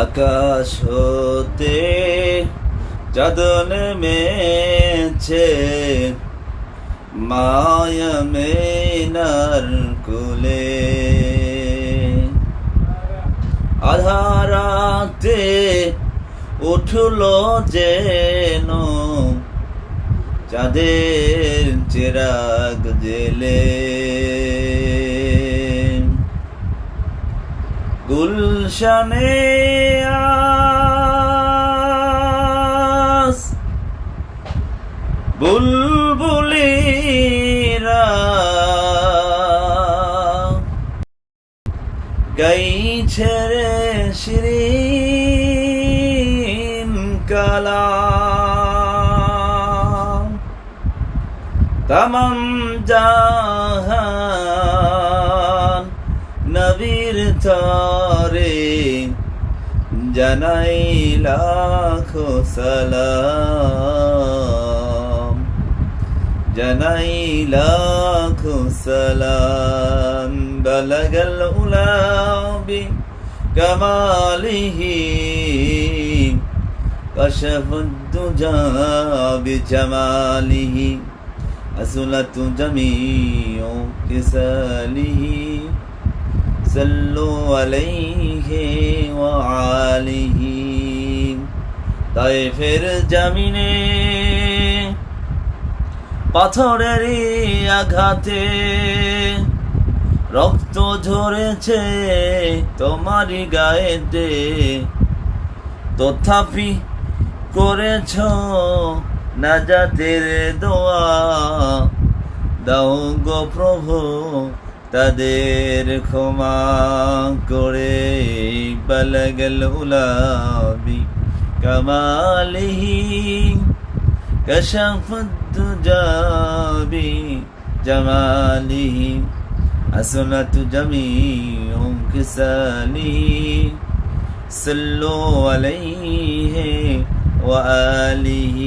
আকাশ হতে চাঁদন মেছে মায়া মেনার কুলে। আধারাতে উঠল যেন চাঁদের চেরাগ জেলে। গুলশানে আস। বুলবুলিরা গাইছে রে শিরিন কালাম। তামাম জাহান নবীর তরে জানাই লাখো সালাম জানাই লাখো সালাম বলগল উলাবি কামালিহি كشف الدجى بجماله أسلت جميع كساله صلوا عليه وعاله তাইফের জামিনে পাথরেরই আঘাতে রক্ত ঝরেছে তোমারই গায়েতে তথাপি করেছ নাজাতের দোয়া দাও গো প্রভু তাদের ক্ষমা করে বলগল উলাবি কামালিহি كشف الدجى بجماله أسنة جميع كساله صلوا عليه وآله